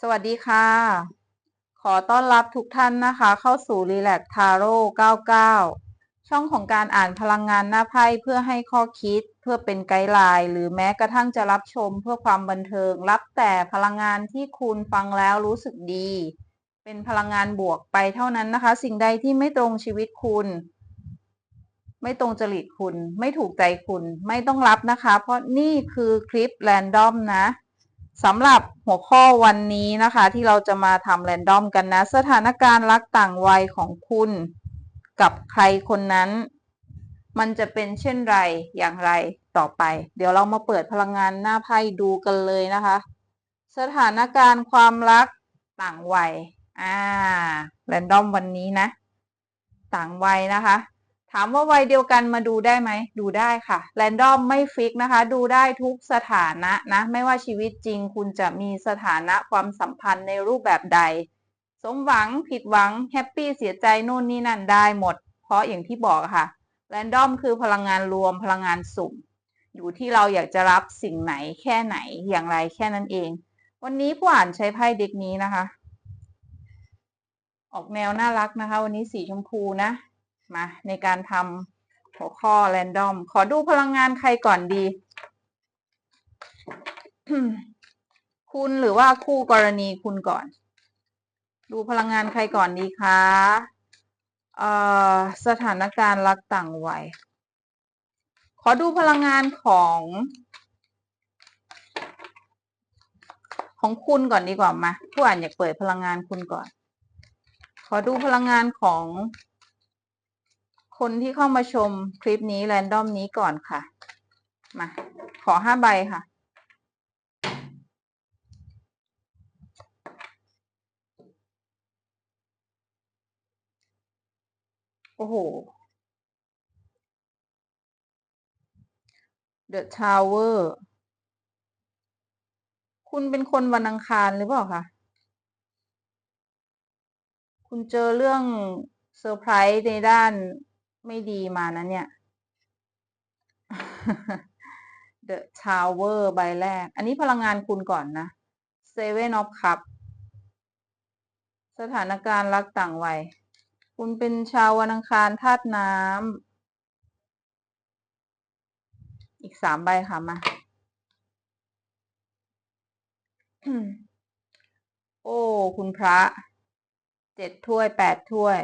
สวัสดีค่ะ ขอต้อนรับทุกท่านนะคะ เข้าสู่ Relax Taro 99 ช่องของการอ่านพลังงานหน้าไพ่เพื่อให้ข้อคิดเพื่อเป็นไกด์ไลน์หรือแม้กระทั่งจะรับชมเพื่อความบันเทิง รับแต่พลังงานที่คุณฟังแล้วรู้สึกดี เป็นพลังงานบวกไปเท่านั้นนะคะ สิ่งใดที่ไม่ตรงชีวิตคุณ ไม่ตรงจริตคุณ ไม่ถูกใจคุณ ไม่ต้องรับนะคะ เพราะนี่คือคลิปแรนดอมนะ สำหรับหัวข้อวันนี้นะคะ ที่เราจะมาทำแรนดอมกันนะ สถานการณ์รักต่างวัยของคุณกับใครคนนั้น มันจะเป็นเช่นไรอย่างไรต่อไป เดี๋ยวเรามาเปิดพลังงานหน้าไพ่ดูกันเลยนะคะ สถานการณ์ความรักต่างวัยอ่าแรนดอมวันนี้นะ ต่างวัยนะคะ ถามว่าวัยเดียวกันมาดูได้ไหม ดูได้ค่ะแรนดอมไม่ฟิกนะคะ ดูได้ทุกสถานะนะ ไม่ว่าชีวิตจริงคุณจะมีสถานะความสัมพันธ์ในรูปแบบใด สมหวังผิดหวังแฮปปี้เสียใจโน่นนี่นั่นได้หมด เพราะอย่างที่บอกค่ะแรนดอมคือพลังงานรวมพลังงานสุ่ม อยู่ที่เราอยากจะรับสิ่งไหนแค่ไหนอย่างไรแค่นั้นเอง วันนี้ผู้อ่านใช้ไพ่เด็กนี้นะคะ ออกแนวน่ารักนะคะ วันนี้สีชมพูนะ มาในการทำหัวข้อแรนดอม ขอดูพลังงานใครก่อนดี คุณหรือว่าคู่กรณีคุณก่อน ดูพลังงานใครก่อนดีคะสถานการณ์รักต่างวัย ขอดูพลังงานของ ของคุณก่อนดีกว่ามาผู้อ่านอยากเปิดพลังงานคุณก่อน ขอดูพลังงานของ คนที่เข้ามาชมคลิปนี้แรนดอมนี้ก่อนค่ะ มา ขอห้าใบค่ะ โอ้โห The Tower คุณเป็นคนวันอังคารหรือเปล่าคะ คุณเจอเรื่องเซอร์ไพรส์ในด้าน ไม่ดีมานะเนี่ย The Tower ใบแรก อันนี้พลังงานคุณก่อนนะ Seven of Cup สถานการณ์รักต่างวัย คุณเป็นชาววันอังคารธาตุน้ำ อีกสามใบค่ะมา โอ้ คุณพระ เจ็ดถ้วยแปดถ้วย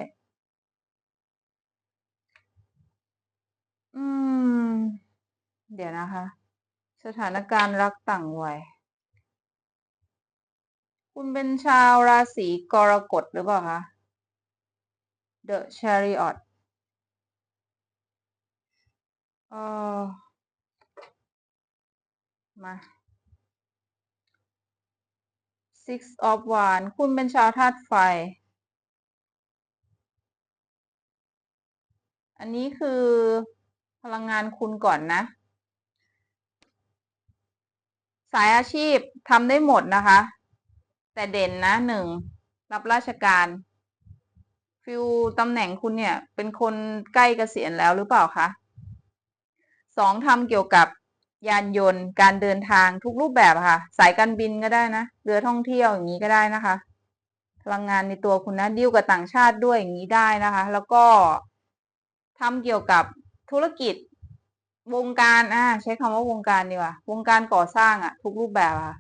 อืม เดี๋ยวนะคะ สถานการณ์รักต่างวัย คุณเป็นชาวราศีกรกฎหรือเปล่าคะ The Chariot เออมา Six of Wands คุณเป็นชาวธาตุไฟ อันนี้คือ พลังงานคุณก่อนนะ สายอาชีพทำได้หมดนะคะ แต่เด่นนะหนึ่งรับราชการ ฟิลตำแหน่งคุณเนี่ย เป็นคนใกล้เกษียณแล้วหรือเปล่าคะสองทำเกี่ยวกับยานยนต์การเดินทางทุกรูปแบบค่ะ สายการบินก็ได้นะเรือท่องเที่ยวอย่างนี้ก็ได้นะคะ พลังงานในตัวคุณนะดิวกับต่างชาติด้วยอย่างนี้ได้นะคะ แล้วก็ทำเกี่ยวกับ ธุรกิจ วงการอ่าใช้คำว่าวงการดีกว่า วงการก่อสร้างอะทุกรูปแบบอะ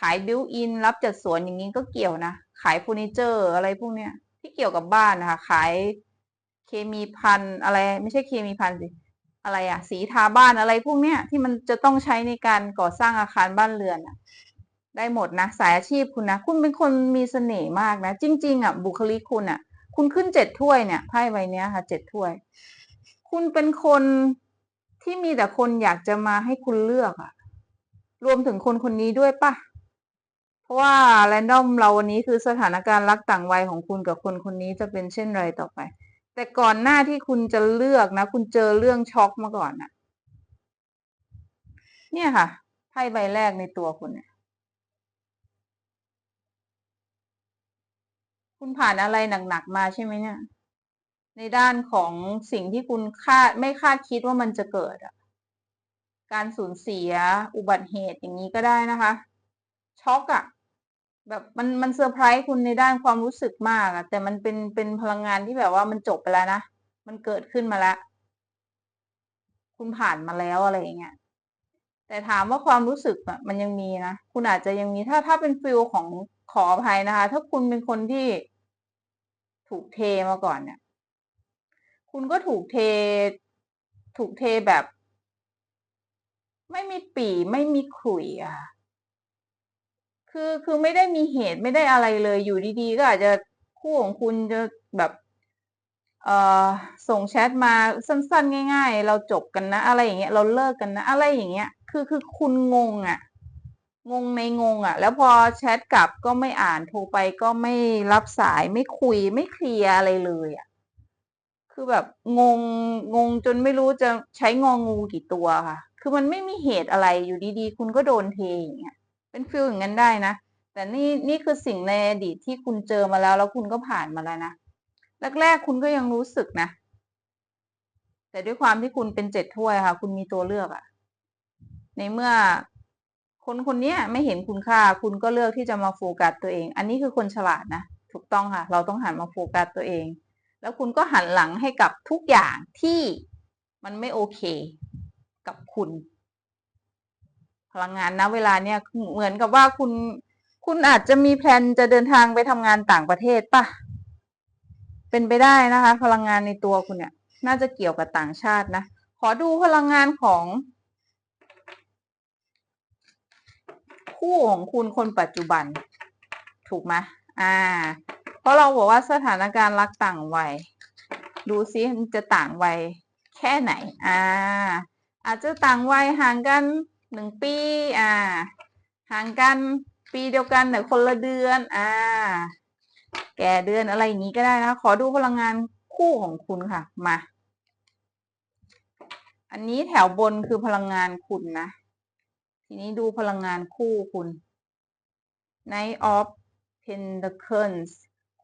ขายบิวอิน รับจัดสวนอย่างนี้ก็เกี่ยวนะ ขายเฟอร์นิเจอร์อะไรพวกเนี้ย ที่เกี่ยวกับบ้านนะคะขายเคมีพันอะไร ไม่ใช่เคมีพันสิอะไรอะสีทาบ้านอะไรพวกเนี้ยที่มันจะต้องใช้ในการก่อสร้างอาคารบ้านเรือนอะได้หมดนะสายอาชีพคุณนะ คุณเป็นคนมีเสน่ห์มากนะ จริง ๆอะบุคลิกคุณอะคุณขึ้นเจ็ดถ้วยเนี่ยไพ่ใบนี้ค่ะเจ็ดถ้วย คุณเป็นคนที่มีแต่คนอยากจะมาให้คุณเลือกอะรวมถึงคนคนนี้ด้วยปะเพราะว่าแรนดอมเราวันนี้คือสถานการณ์รักต่างวัยของคุณกับคนคนนี้จะเป็นเช่นไรต่อไป แต่ก่อนหน้าที่คุณจะเลือกนะ คุณเจอเรื่องช็อกมาก่อนนะเนี่ยค่ะไพ่ใบแรกในตัวคุณเนี่ยคุณผ่านอะไรหนักๆมาใช่ไหมเนี่ย ในด้านของสิ่งที่คุณคาดไม่คาดคิดว่ามันจะเกิดการสูญเสียอุบัติเหตุอย่างนี้ก็ได้นะคะช็อกอะแบบมันมันเซอร์ไพรส์คุณในด้านความรู้สึกมากอะแต่มันเป็นเป็นพลังงานที่แบบว่ามันจบไปแล้วนะมันเกิดขึ้นมาแล้ว คุณผ่านมาแล้วอะไรอย่างเงี้ยแต่ถามว่าความรู้สึกอะมันยังมีนะคุณอาจจะยังมีถ้าถ้าเป็นฟิลของขออภัยนะคะ ถ้าคุณเป็นคนที่ถูกเทมาก่อนเนี่ย คุณก็ถูกเท ถูกเทแบบ ไม่มีปีไม่มีขลุ่ยอะค่ะคือคือไม่ได้มีเหตุไม่ได้อะไรเลยอยู่ดีๆ ก็อาจจะคู่ของคุณจะแบบเอ่อส่งแชทมาสั้นๆ ง่าย ๆ เราจบกันนะ อะไรอย่างเงี้ยเราเลิกกันนะ อะไรอย่างเงี้ย คือคือคุณงงอะ่ะ งงในงงอะ่ะ แล้วพอแชทกลับก็ไม่อ่านโทรไปก็ไม่รับสายไม่คุยไม่เคลียร์อะไรเลยอะ่ะ คือแบบงงงงจนไม่รู้จะใช้งองูกี่ตัวค่ะ คือมันไม่มีเหตุอะไรอยู่ดีๆ คุณก็โดนเทอย่างเงี้ยเป็นฟิลอย่างนั้นได้นะ แต่นี่นี่คือสิ่งในอดีตที่คุณเจอมาแล้ว แล้วคุณก็ผ่านมาแล้วนะแรกๆคุณก็ยังรู้สึกนะ แต่ด้วยความที่คุณเป็นเจ็ดถ้วยค่ะ คุณมีตัวเลือกอะในเมื่อคนคนนี้ไม่เห็นคุณค่า คุณก็เลือกที่จะมาโฟกัสตัวเอง อันนี้คือคนฉลาดนะ ถูกต้องค่ะ เราต้องหันมาโฟกัสตัวเอง แล้วคุณก็หันหลังให้กับทุกอย่างที่มันไม่โอเคกับคุณ พลังงานนะเวลาเนี้ยเหมือนกับว่าคุณคุณอาจจะมีแพลนจะเดินทางไปทำงานต่างประเทศป่ะ เป็นไปได้นะคะ พลังงานในตัวคุณเนี่ย น่าจะเกี่ยวกับต่างชาตินะ ขอดูพลังงานของ คู่ของคุณคนปัจจุบัน ถูกไหมอ่า ราะเราบอกว่าสถานการณ์รักต่างวัย ดูซิมันจะต่างวัยแค่ไหน อ่า อาจจะต่างวัยห่างกันหนึ่งปี อ่า ห่างกันปีเดียวกันแต่คนละเดือน อ่า แก่เดือนอะไรอย่างนี้ก็ได้นะ ขอดูพลังงานคู่ของคุณค่ะ มา อันนี้แถวบนคือพลังงานคุณนะ ทีนี้ดูพลังงานคู่คุณ Knight of Pentacles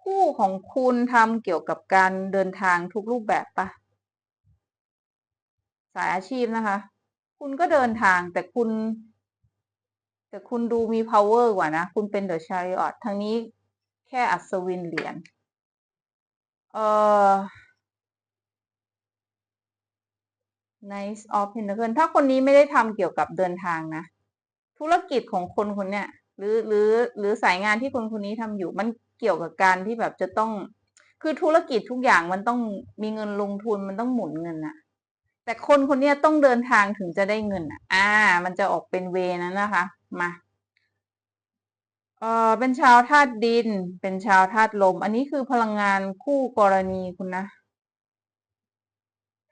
คู่ของคุณทำเกี่ยวกับการเดินทางทุกรูปแบบปะสายอาชีพนะคะ คุณก็เดินทางแต่คุณ แต่คุณดูมี power กว่านะ คุณเป็น The Chariot ทางนี้แค่อัศวินเหรียญเอ่อ Nice of pentacle ถ้าคนนี้ไม่ได้ทำเกี่ยวกับเดินทางนะ ธุรกิจของคนคนเนี้ยหรือหรือหรือสายงานที่คนคนนี้ทำอยู่มัน เกี่ยวกับการที่แบบจะต้อง คือธุรกิจทุกอย่างมันต้องมีเงินลงทุนมันต้องหมุนเงินอะแต่คนคนนี้ต้องเดินทางถึงจะได้เงินอะอ่า มันจะออกเป็นเวนั้นนะคะ มา เออเป็นชาวธาตุดิน เป็นชาวธาตุลม อันนี้คือพลังงานคู่กรณีคุณนะ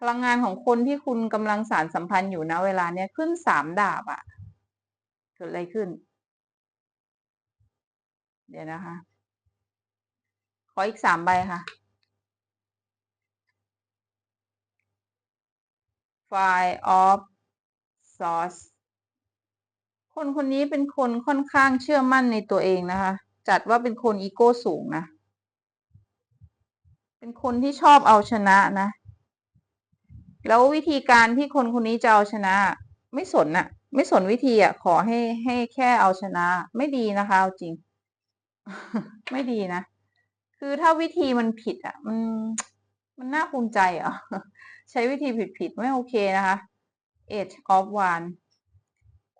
พลังงานของคนที่คุณกำลังสารสัมพันธ์อยู่นะเวลาเนี้ยขึ้นสามดาบอะเกิดอะไรขึ้น เดี๋ยวนะคะ ขออีกสามใบค่ะ File of Source คนคนนี้เป็นคนค่อนข้างเชื่อมั่นในตัวเองนะคะ จัดว่าเป็นคนอีโก้สูงนะ เป็นคนที่ชอบเอาชนะนะ แล้ววิธีการที่คนคนนี้จะเอาชนะ ไม่สนอะไม่สนวิธีอะขอให้ให้แค่เอาชนะ ไม่ดีนะคะเอาจริง ไม่ดีนะ คือถ้าวิธีมันผิดอะ มันมันน่าภูมิใจเหรอะใช้วิธีผิดผิดไม่โอเคนะคะ Age of One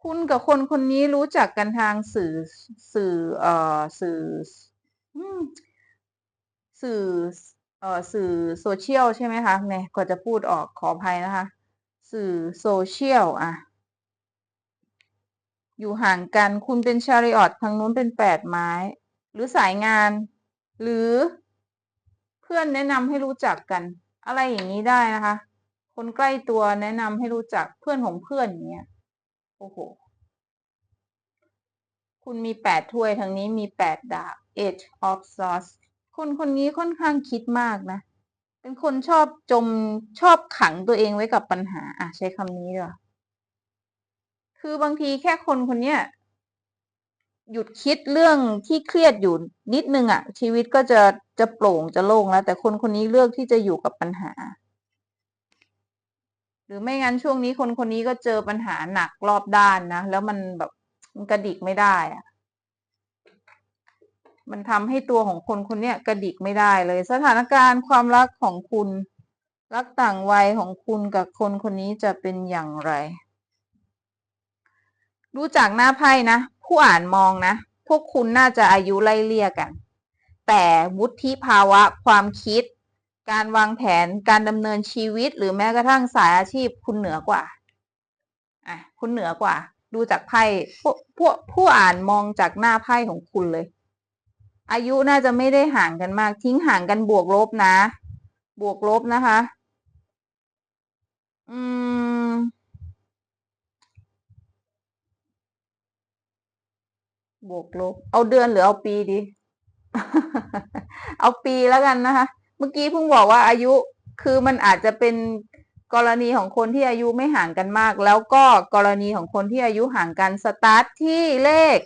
คุณกับคนคนนี้รู้จักกันทางสื่อสื่อเอ่อสื่อสื่อเอ่อสื่อโซเชียลใช่ไหมคะแม่ก็จะพูดออกขออภัยนะคะ สื่อโซเชียลอะอยู่ห่างกันคุณเป็นชาริออตทางนู้นเป็นแปดไม้ หรือสายงาน หรือเพื่อนแนะนำให้รู้จักกัน อะไรอย่างนี้ได้นะคะ คนใกล้ตัวแนะนำให้รู้จักเพื่อนของเพื่อนอย่างเงี้ยโอ้โห คุณมีแปดถ้วยทางนี้มีแปดดาบ Age of Swords คนคนนี้ค่อนข้างคิดมากนะ เป็นคนชอบจมชอบขังตัวเองไว้กับปัญหา อะ ใช้คำนี้ดีกว่าคือบางทีแค่คนคนเนี้ย หยุดคิดเรื่องที่เครียดอยู่นิดนึงอะ่ะ ชีวิตก็จะจะโปร่งจะโล่งแล้ว แต่คนคนนี้เลือกที่จะอยู่กับปัญหา หรือไม่งั้นช่วงนี้คนคนนี้ก็เจอปัญหาหนักรอบด้านนะ แล้วมันแบบมันกระดิกไม่ได้อะมันทำให้ตัวของคนคนเนี้ยกระดิกไม่ได้เลย สถานการณ์ความรักของคุณ รักต่างวัยของคุณกับคนคนนี้จะเป็นอย่างไร ดูจากหน้าไพ่นะ ผู้อ่านมองนะ พวกคุณน่าจะอายุไล่เลี่ยกัน แต่วุฒิภาวะความคิด การวางแผนการดำเนินชีวิตหรือแม้กระทั่งสายอาชีพคุณเหนือกว่าอะคุณเหนือกว่า ดูจากไพ่พวกพวกผู้อ่านมองจากหน้าไพ่ของคุณเลย อายุน่าจะไม่ได้ห่างกันมาก ทิ้งห่างกันบวกลบนะ บวกลบนะคะ อืม บวกลบ เอาเดือนหรือเอาปีดี เอาปีแล้วกันนะคะ เมื่อกี้เพิ่งบอกว่าอายุคือมันอาจจะเป็นกรณีของคนที่อายุไม่ห่างกันมาก แล้วก็กรณีของคนที่อายุห่างกันสตาร์ทที่เลข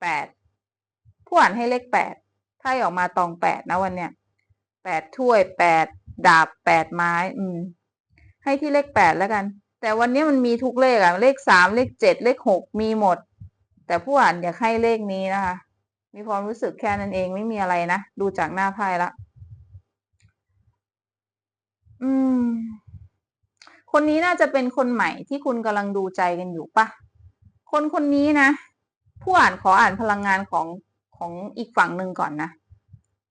แปดผู้อ่านให้เลขแปดไพ่ออกมาตองแปดนะวันเนี้ยแปดถ้วยแปดดาบแปดไม้ อืม ให้ที่เลขแปดแล้วกัน แต่วันนี้มันมีทุกเลขอะเลขสามเลขเจ็ดเลขหกมีหมด แต่ผู้อ่านอยากให้เลขนี้นะคะ มีความรู้สึกแค่นั้นเองไม่มีอะไรนะ ดูจากหน้าไพ่ละ อืม คนนี้น่าจะเป็นคนใหม่ที่คุณกำลังดูใจกันอยู่ปะคนคนนี้นะ ผู้อ่านขออ่านพลังงานของของอีกฝั่งหนึ่งก่อนนะ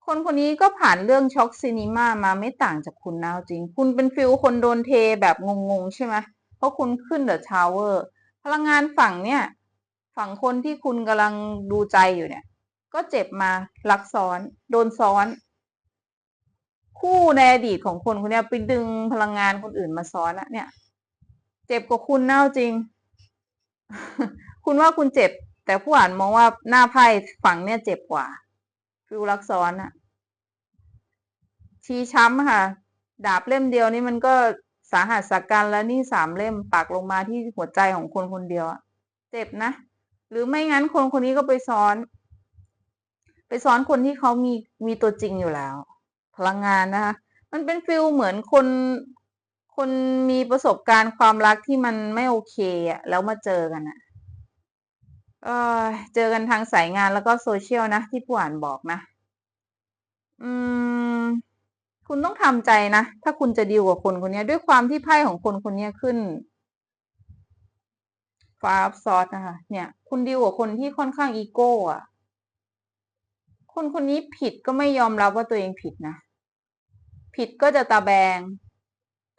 คนคนนี้ก็ผ่านเรื่องช็อกซีนีมามาไม่ต่างจากคุณนะจริง คุณเป็นฟิลคนโดนเทแบบงงๆ ใช่ไหมเพราะคุณขึ้นเดอะทาวเวอร์พลังงานฝั่งเนี่ย ฝั่งคนที่คุณกำลังดูใจอยู่เนี่ย ก็เจ็บมารักซ้อน โดนซ้อน คู่ในอดีตของคนคนเนี้ยไปดึงพลังงานคนอื่นมาซ้อนอะเนี่ย เจ็บกว่าคุณเน่าจริง คุณว่าคุณเจ็บ แต่ผู้อ่านมองว่าหน้าไพ่ฝั่งเนี่ยเจ็บกว่าฟิลรักซ้อนอะชีช้ำค่ะ ดาบเล่มเดียวนี่มันก็สาหัสสากันแล้วนี่สามเล่มปักลงมาที่หัวใจของคนคนเดียวอะเจ็บนะ หรือไม่งั้นคนคนนี้ก็ไปซ้อน ไปซ้อนคนที่เขามีมีตัวจริงอยู่แล้ว พลังงานนะคะมันเป็นฟิลเหมือนคนคนมีประสบการณ์ความรักที่มันไม่โอเคอะแล้วมาเจอกันอะเออเจอกันทางสายงานแล้วก็โซเชียลนะที่ผู้อ่านบอกนะ อืม คุณต้องทำใจนะ ถ้าคุณจะดีลกับคนคนนี้ด้วยความที่ไพ่ของคนคนนี้ขึ้น ฟ้าซอสนะคะ เนี่ย คุณดีลกับคนที่ค่อนข้างอีโก้อะคนคนนี้ผิดก็ไม่ยอมรับว่าตัวเองผิดนะ ผิดก็จะตาแบง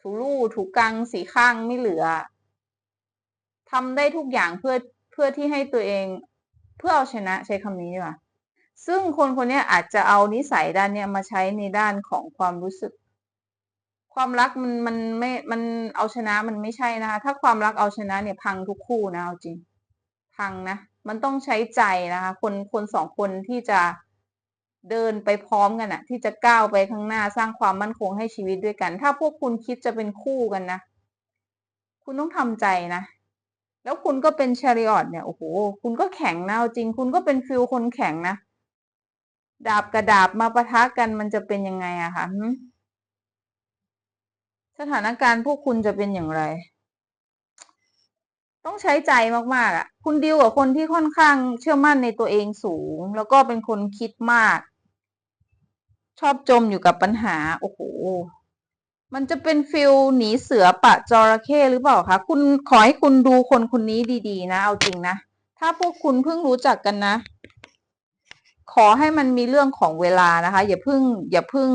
ถูลู่ถูกังสีข้างไม่เหลือทำได้ทุกอย่างเพื่อเพื่อที่ให้ตัวเอง เพื่อเอาชนะใช้คำนี้ดีกว่าซึ่งคนคนนี้อาจจะเอานิสัยด้านเนี้ยมาใช้ในด้านของความรู้สึก ความรักมันมันไม่มันเอาชนะมันไม่ใช่นะคะ ถ้าความรักเอาชนะเนี่ยพังทุกคู่นะเอาจริง พังนะ มันต้องใช้ใจนะคะ คนคนสองคนที่จะเดินไปพร้อมกันอะที่จะก้าวไปข้างหน้าสร้างความมั่นคงให้ชีวิตด้วยกัน ถ้าพวกคุณคิดจะเป็นคู่กันนะ คุณต้องทำใจนะแล้วคุณก็เป็นชาริออตเนี่ยโอ้โหคุณก็แข็งนะเอาจริง คุณก็เป็นฟิลคนแข็งนะ ดาบกระดาบมาปะทะกันมันจะเป็นยังไงอะคะ สถานการณ์พวกคุณจะเป็นอย่างไร ต้องใช้ใจมากๆอะ คุณดิวกับคนที่ค่อนข้างเชื่อมั่นในตัวเองสูง แล้วก็เป็นคนคิดมาก ชอบจมอยู่กับปัญหา โอ้โห มันจะเป็นฟิลหนีเสือปะจระเข้หรือเปล่าคะคุณขอให้คุณดูคนคนนี้ดีๆ นะ เอาจริงนะ ถ้าพวกคุณเพิ่งรู้จักกันนะ ขอให้มันมีเรื่องของเวลานะคะ อย่าเพิ่ง อย่าเพิ่ง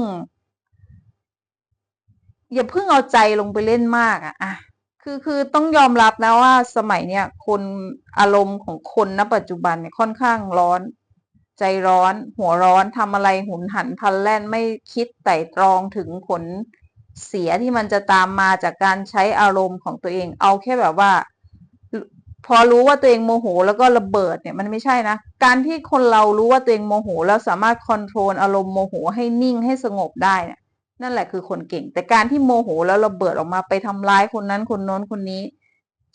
อย่าเพิ่งเอาใจลงไปเล่นมากอะอะคือคือต้องยอมรับนะว่าสมัยเนี้ยคนอารมณ์ของคนณปัจจุบันเนี่ยค่อนข้างร้อน ใจร้อน หัวร้อนทำอะไรหุนหันพลันแล่นไม่คิดไต่ตรองถึงผลเสียที่มันจะตามมาจากการใช้อารมณ์ของตัวเองเอาแค่แบบว่า พอรู้ว่าตัวเองโมโห แล้วก็ระเบิดเนี่ยมันไม่ใช่นะ การที่คนเรารู้ว่าตัวเองโมโห แล้วสามารถคอนโทรลอารมณ์โมโหให้นิ่งให้สงบได้เนี่ย นั่นแหละคือคนเก่ง แต่การที่โมโหแล้วระเบิดออกมาไปทำร้ายคนนั้นคนโน้นคนนี้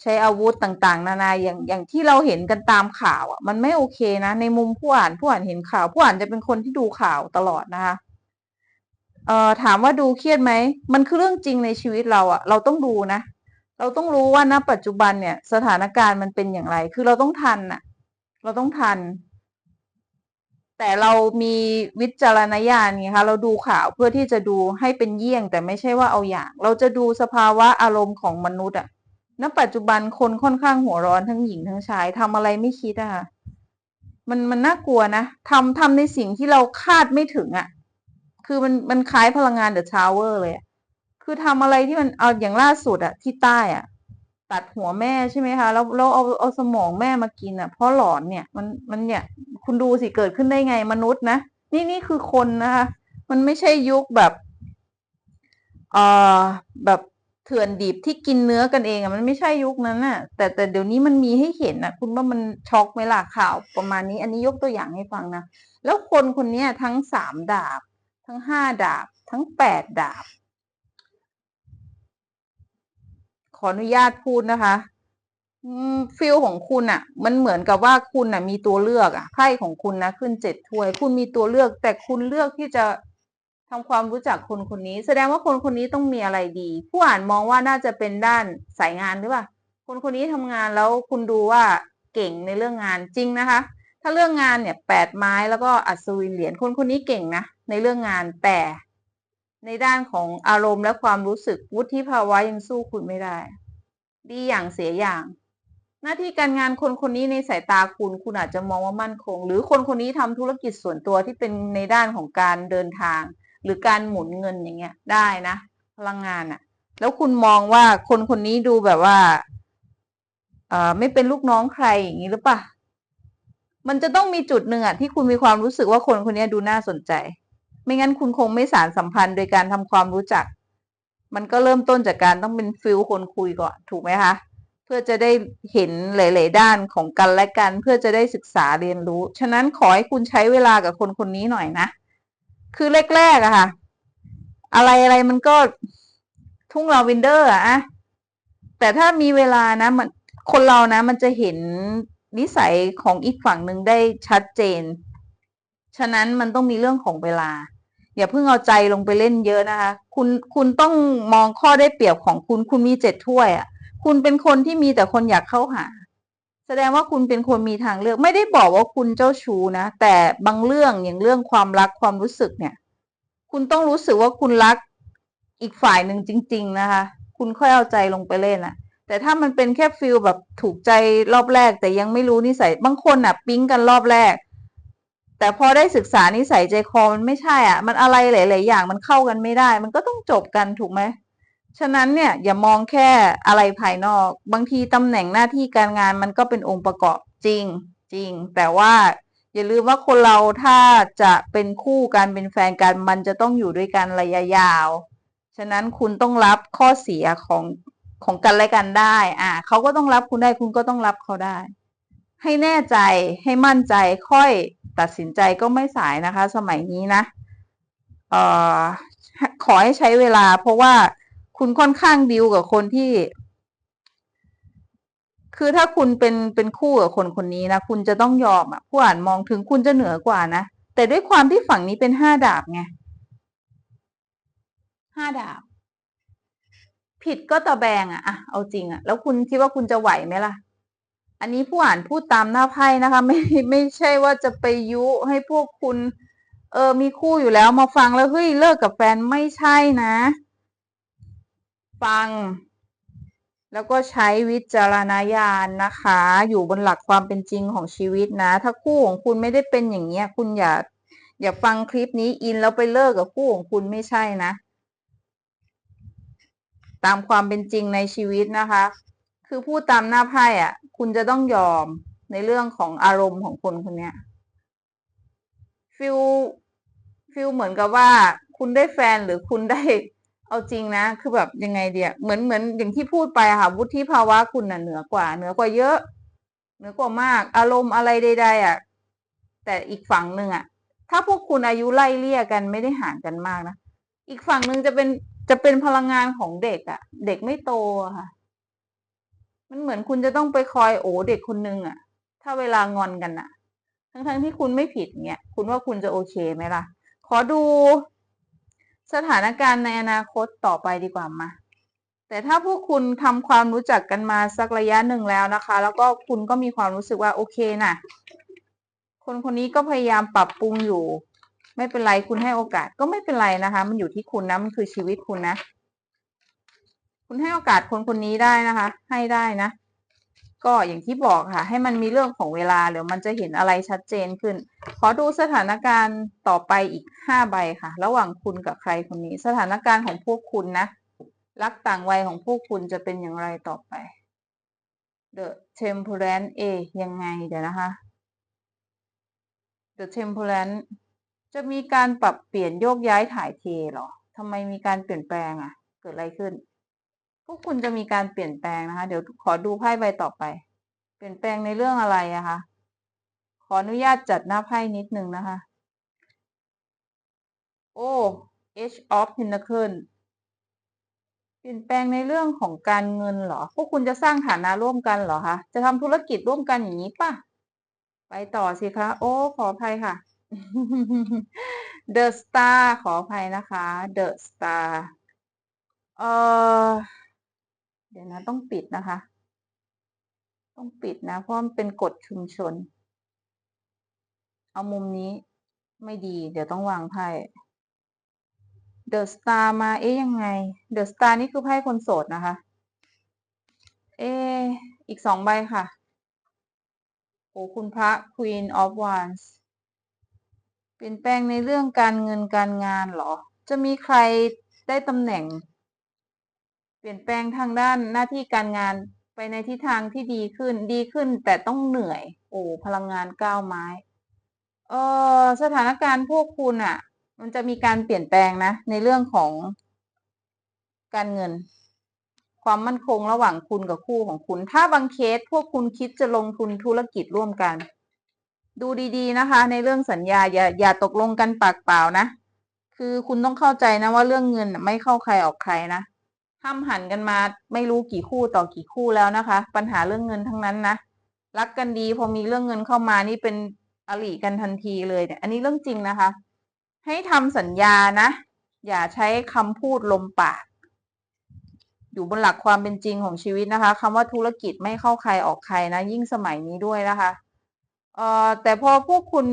ใช้อาวุธต่างๆ นานาอย่างอย่างที่เราเห็นกันตามข่าวอะ มันไม่โอเคนะ ในมุมผู้อ่านผู้อ่านเห็นข่าว ผู้อ่านจะเป็นคนที่ดูข่าวตลอดนะคะเอ่อถามว่าดูเครียดไหมมันคือเรื่องจริงในชีวิตเราอะ เราต้องดูนะเราต้องรู้ว่าณปัจจุบันเนี่ย สถานการณ์มันเป็นอย่างไร คือเราต้องทันอะ เราต้องทัน แต่เรามีวิจารณญาณไงคะเราดูข่าวเพื่อที่จะดูให้เป็นเยี่ยง แต่ไม่ใช่ว่าเอาอย่าง เราจะดูสภาวะอารมณ์ของมนุษย์อะณปัจจุบันคนค่อนข้างหัวร้อนทั้งหญิงทั้งชายทำอะไรไม่คิดอะค่ะมันมันน่ากลัวนะทำทำในสิ่งที่เราคาดไม่ถึงอะคือมันมันคล้ายพลังงานเดอะชาวเวอร์เลยอะคือทำอะไรที่มันเอาอย่างล่าสุดอะที่ใต้อะ ตัดหัวแม่ใช่ไหมคะแล้วเราเอาเอาสมองแม่มากินอะเพราะหลอนเนี่ยมันมันเนี่ยคุณดูสิเกิดขึ้นได้ไงมนุษย์นะนี่นี่คือคนนะคะ มันไม่ใช่ยุคแบบเอ่อแบบเถื่อนดิบที่กินเนื้อกันเองอะมันไม่ใช่ยุคนั้นน่ะ แต่แต่เดี๋ยวนี้มันมีให้เห็นนะคุณว่ามันช็อกไหมล่ะข่าวประมาณนี้ อันนี้ยกตัวอย่างให้ฟังนะ แล้วคนคนนี้ทั้งสามดาบ ทั้งห้าดาบ ทั้งแปดดาบ ข ออนุญาตพูดนะคะฟิลของคุณอะมันเหมือนกับว่าคุณอะมีตัวเลือกอะไพ่ของคุณนะขึ้นเจ็ดถ้วย คุณมีตัวเลือก แต่คุณเลือกที่จะทำความรู้จักคนคนนี้ แสดงว่าคนคนนี้ต้องมีอะไรดี ผู้อ่านมองว่าน่าจะเป็นด้านสายงานหรือเปล่าคนคนนี้ทำงานแล้วคุณดูว่าเก่งในเรื่องงานจริงนะคะ ถ้าเรื่องงานเนี่ยแปดไม้แล้วก็อัศวินเหรียญคนคนนี้เก่งนะในเรื่องงานแต่ ในด้านของอารมณ์และความรู้สึกวุฒิภาวะยังสู้คุณไม่ได้ ดีอย่างเสียอย่าง หน้าที่การงานคนคนนี้ในสายตาคุณคุณอาจจะมองว่ามั่นคง หรือคนคนนี้ทำธุรกิจส่วนตัวที่เป็นในด้านของการเดินทาง หรือการหมุนเงินอย่างเงี้ยได้นะ พลังงานอะแล้วคุณมองว่าคนคนนี้ดูแบบว่าเอ่อไม่เป็นลูกน้องใครอย่างนี้หรือปะมันจะต้องมีจุดหนึ่งอะที่คุณมีความรู้สึกว่าคนคนนี้ดูน่าสนใจ ไม่งั้นคุณคงไม่สารสัมพันธ์โดยการทำความรู้จัก มันก็เริ่มต้นจากการต้องเป็นฟิลคนคุยก่อนถูกไหมคะเพื่อจะได้เห็นหลาย ๆ ด้านของกันและกัน เพื่อจะได้ศึกษาเรียนรู้ ฉะนั้นขอให้คุณใช้เวลากับคนคนนี้หน่อยนะ คือแรก ๆอะค่ะ อะไรอะไรมันก็ทุ่งลาเวนเดอร์อะแต่ถ้ามีเวลานะมันคนเรานะ มันจะเห็นนิสัยของอีกฝั่งหนึ่งได้ชัดเจน ฉะนั้นมันต้องมีเรื่องของเวลา อย่าเพิ่งเอาใจลงไปเล่นเยอะนะคะ คุณคุณต้องมองข้อได้เปรียบของคุณ คุณมีเจ็ดถ้วยอะคุณเป็นคนที่มีแต่คนอยากเข้าหา แสดงว่าคุณเป็นคนมีทางเลือก ไม่ได้บอกว่าคุณเจ้าชู้นะ แต่บางเรื่องอย่างเรื่องความรักความรู้สึกเนี่ย คุณต้องรู้สึกว่าคุณรักอีกฝ่ายหนึ่งจริง ๆ นะคะ คุณค่อยเอาใจลงไปเล่นอะแต่ถ้ามันเป็นแค่ฟิลแบบถูกใจรอบแรก แต่ยังไม่รู้นิสัย บางคนอะปิ๊งกันรอบแรก แต่พอได้ศึกษานิสัยใจคอมันไม่ใช่อะ มันอะไรหลาย ๆ อย่างมันเข้ากันไม่ได้ มันก็ต้องจบกันถูกไหมฉะนั้นเนี่ยอย่ามองแค่อะไรภายนอก บางทีตำแหน่งหน้าที่การงานมันก็เป็นองค์ประกอบจริงจริง แต่ว่าอย่าลืมว่าคนเราถ้าจะเป็นคู่กันเป็นแฟนกันมันจะต้องอยู่ด้วยกันระยะยาว ฉะนั้นคุณต้องรับข้อเสียของของกันและกันได้ อ่าเขาก็ต้องรับคุณได้คุณก็ต้องรับเขาได้ ให้แน่ใจให้มั่นใจค่อย ตัดสินใจก็ไม่สายนะคะ สมัยนี้นะเอ่อขอให้ใช้เวลา เพราะว่าคุณค่อนข้างดิวกับคนที่ คือถ้าคุณเป็นเป็นคู่กับคนคนนี้นะคุณจะต้องยอมอะผู้อ่านมองถึงคุณจะเหนือกว่านะแต่ด้วยความที่ฝั่งนี้เป็นห้าดาบไงห้าดาบ ผิดก็ตะแบงอะอะเอาจริงอะ แล้วคุณคิดว่าคุณจะไหวไหมล่ะ อันนี้ผู้อ่านพูดตามหน้าไพ่นะคะ ไม่ไม่ใช่ว่าจะไปยุให้พวกคุณ เออมีคู่อยู่แล้วมาฟังแล้วเฮ้ยเลิกกับแฟนไม่ใช่นะ ฟัง แล้วก็ใช้วิจารณญาณนะคะ อยู่บนหลักความเป็นจริงของชีวิตนะ ถ้าคู่ของคุณไม่ได้เป็นอย่างเงี้ย คุณอย่าอย่าฟังคลิปนี้อินแล้วไปเลิกกับคู่ของคุณไม่ใช่นะ ตามความเป็นจริงในชีวิตนะคะ คือพูดตามหน้าไพ่อะ คุณจะต้องยอมในเรื่องของอารมณ์ของคนคนเนี้ยฟิลฟิลเหมือนกับว่า คุณได้แฟนหรือคุณได้เอาจริงนะ คือแบบยังไงเดียเหมือนเหมือนอย่างที่พูดไปค่ะวุฒิภาวะคุณน่ะเหนือกว่า เหนือกว่าเยอะ เหนือกว่ามาก อารมณ์อะไรใดๆอะ แต่อีกฝั่งหนึ่งอะ ถ้าพวกคุณอายุไล่เลี่ยกันไม่ได้ห่างกันมากนะอีกฝั่งหนึ่งจะเป็นจะเป็นพลังงานของเด็กอะ เด็กไม่โตอะค่ะ มันเหมือนคุณจะต้องไปคอยโอเด็กคนนึงอะถ้าเวลางอนกันอะทั้งๆที่คุณไม่ผิดเนี่ยคุณว่าคุณจะโอเคไหมล่ะ ขอดูสถานการณ์ในอนาคตต่อไปดีกว่ามาแต่ถ้าพวกคุณทำความรู้จักกันมาสักระยะหนึ่งแล้วนะคะ แล้วก็คุณก็มีความรู้สึกว่าโอเคน่ะ คนคนนี้ก็พยายามปรับปรุงอยู่ ไม่เป็นไรคุณให้โอกาสก็ไม่เป็นไรนะคะ มันอยู่ที่คุณนะมันคือชีวิตคุณนะ คุณให้โอกาสคนคนนี้ได้นะคะ ให้ได้นะ ก็อย่างที่บอกค่ะ ให้มันมีเรื่องของเวลาเดี๋ยวมันจะเห็นอะไรชัดเจนขึ้น ขอดูสถานการณ์ต่อไปอีกห้าใบค่ะ ระหว่างคุณกับใครคนนี้ สถานการณ์ของพวกคุณนะรักต่างวัยของพวกคุณจะเป็นอย่างไรต่อไป The Temperance เอยังไงเดี๋ยวนะคะ The Temperance จะมีการปรับเปลี่ยนโยกย้ายถ่ายเทหรอทำไมมีการเปลี่ยนแปลงอะ่ะ เกิดอะไรขึ้น วกคุณจะมีการเปลี่ยนแปลงนะคะ เดี๋ยวขอดูไพ่ใบต่อไป เปลี่ยนแปลงในเรื่องอะไรอะคะขออนุญาตจัดหน้าไพ่นิดนึงนะคะ โอ้ H of Pentacle เปลี่ยนแปลงในเรื่องของการเงินเหรอ พวกคุณจะสร้างฐานะร่วมกันเหรอคะ จะทำธุรกิจร่วมกันอย่างนี้ป่ะ ไปต่อสิคะ โอ้ ขออภัยค่ะ The Star ขออภัยนะคะ The Star เอ่อ เดี๋ยวนะต้องปิดนะคะ ต้องปิดนะ เพราะมันเป็นกฎชุมชน เอามุมนี้ไม่ดี เดี๋ยวต้องวางไพ่เดอะสตาร์มาเอ๊ยยังไงเดอะสตาร์นี่คือไพ่คนโสดนะคะ เอ๊อีกสองใบค่ะโอ้คุณพระ Queen of Wands เปลี่ยนแปลงในเรื่องการเงินการงานเหรอ จะมีใครได้ตำแหน่ง เปลี่ยนแปลงทางด้านหน้าที่การงานไปในทิศทางที่ดีขึ้น ดีขึ้นแต่ต้องเหนื่อย โอ้พลังงานก้าวไม้ เออสถานการณ์พวกคุณอะมันจะมีการเปลี่ยนแปลงนะ ในเรื่องของการเงิน ความมั่นคงระหว่างคุณกับคู่ของคุณ ถ้าบางเคสพวกคุณคิดจะลงทุนธุรกิจร่วมกัน ดูดีๆนะคะ ในเรื่องสัญญาอย่าอย่าตกลงกันปากเปล่านะ คือคุณต้องเข้าใจนะว่าเรื่องเงินไม่เข้าใครออกใครนะ ห้ามหันกันมาไม่รู้กี่คู่ต่อกี่คู่แล้วนะคะ ปัญหาเรื่องเงินทั้งนั้นนะรักกันดีพอมีเรื่องเงินเข้ามานี่เป็นอริกันทันทีเลยเนี่ยอันนี้เรื่องจริงนะคะ ให้ทำสัญญานะ อย่าใช้คำพูดลมปาก อยู่บนหลักความเป็นจริงของชีวิตนะคะคำว่าธุรกิจไม่เข้าใครออกใครนะ ยิ่งสมัยนี้ด้วยนะคะเอ่อแต่พอพวกคุณ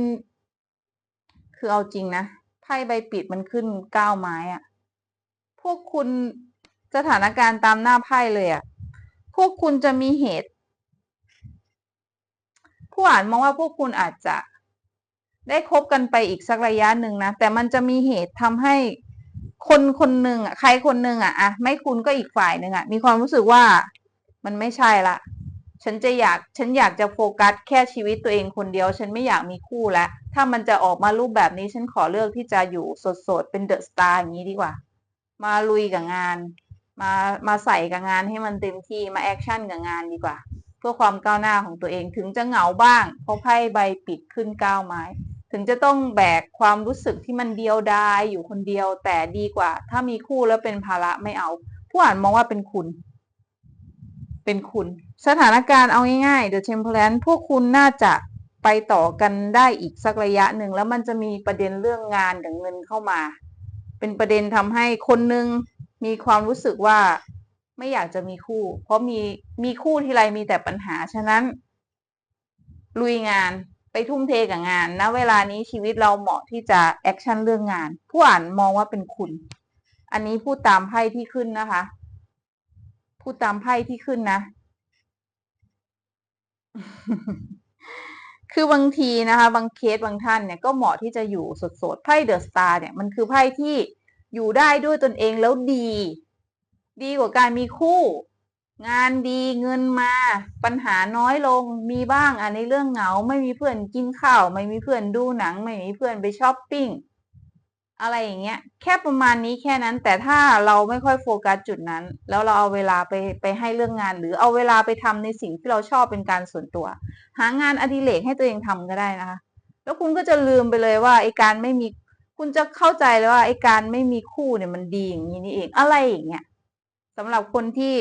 คือเอาจริงนะไพ่ใบปิดมันขึ้นเก้าไม้อะพวกคุณ สถานการณ์ตามหน้าไพ่เลยอะพวกคุณจะมีเหตุ ผู้อ่านมองว่าพวกคุณอาจจะได้คบกันไปอีกสักระยะหนึ่งนะ แต่มันจะมีเหตุทำให้คนคนหนึ่งอะใครคนหนึ่งอะอะไม่คุณก็อีกฝ่ายหนึ่งอะมีความรู้สึกว่ามันไม่ใช่ละ ฉันจะอยากฉันอยากจะโฟกัสแค่ชีวิตตัวเองคนเดียว ฉันไม่อยากมีคู่แล้วถ้ามันจะออกมารูปแบบนี้ฉันขอเลือกที่จะอยู่สดๆเป็นเดอะสตาร์อย่างนี้ดีกว่า มาลุยกับงาน มามาใส่กับงานให้มันเต็มที่มาแอคชั่นกับงานดีกว่า เพื่อความก้าวหน้าของตัวเองถึงจะเหงาบ้างเพราะไพ่ใบปิดขึ้นก้าวไม้ ถึงจะต้องแบกความรู้สึกที่มันเดียวดายอยู่คนเดียวแต่ดีกว่า ถ้ามีคู่แล้วเป็นภาระไม่เอา ผู้อ่านมองว่าเป็นคุณ เป็นคุณ สถานการณ์เอาง่ายๆ The Temperance พวกคุณน่าจะไปต่อกันได้อีกสักระยะหนึ่งแล้วมันจะมีประเด็นเรื่องงานกับเงินเข้ามา เป็นประเด็นทำให้คนหนึ่ง มีความรู้สึกว่าไม่อยากจะมีคู่ เพราะมีมีคู่ทีไรมีแต่ปัญหา ฉะนั้น ลุยงานไปทุ่มเทกับงานณเวลานี้ชีวิตเราเหมาะที่จะแอคชั่นเรื่องงาน ผู้อ่านมองว่าเป็นคุณ อันนี้พูดตามไพ่ที่ขึ้นนะคะ พูดตามไพ่ที่ขึ้นนะ คือบางทีนะคะ บางเคสบางท่านเนี่ยก็เหมาะที่จะอยู่สดๆไพ่เดอะสตาร์เนี่ยมันคือไพ่ที่ อยู่ได้ด้วยตนเองแล้วดี ดีกว่าการมีคู่ งานดีเงินมา ปัญหาน้อยลงมีบ้างอะในเรื่องเหงา ไม่มีเพื่อนกินข้าว ไม่มีเพื่อนดูหนัง ไม่มีเพื่อนไปช้อปปิ้งอะไรอย่างเงี้ย แค่ประมาณนี้แค่นั้น แต่ถ้าเราไม่ค่อยโฟกัสจุดนั้น แล้วเราเอาเวลาไปไปให้เรื่องงาน หรือเอาเวลาไปทำในสิ่งที่เราชอบเป็นการส่วนตัว หางานอดิเรกให้ตัวเองทำก็ได้นะคะ แล้วคุณก็จะลืมไปเลยว่าไอการไม่มี คุณจะเข้าใจเลยว่าไอ้การไม่มีคู่เนี่ยมันดีอย่างนี้นี่เองอะไรอย่างเงี้ยสำหรับคนที่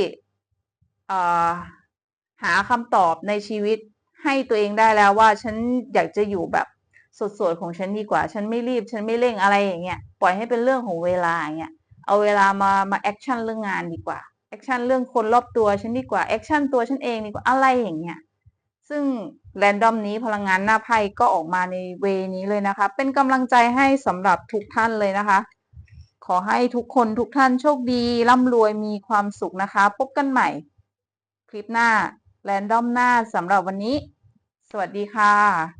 หาคำตอบในชีวิตให้ตัวเองได้แล้วว่าฉันอยากจะอยู่แบบสดๆของฉันดีกว่า ฉันไม่รีบ ฉันไม่เร่งอะไรอย่างเงี้ย ปล่อยให้เป็นเรื่องของเวลาอย่างเงี้ย เอาเวลามา มาแอคชั่นเรื่องงานดีกว่า แอคชั่นเรื่องคนรอบตัวฉันดีกว่า แอคชั่นตัวฉันเองดีกว่า อะไรอย่างเงี้ย ซึ่งแรนดอมนี้พลังงานหน้าไพ่ก็ออกมาในเวนี้เลยนะคะ เป็นกำลังใจให้สำหรับทุกท่านเลยนะคะ ขอให้ทุกคนทุกท่านโชคดีร่ำรวยมีความสุขนะคะ พบกันใหม่ คลิปหน้าแรนดอมหน้าสำหรับวันนี้ สวัสดีค่ะ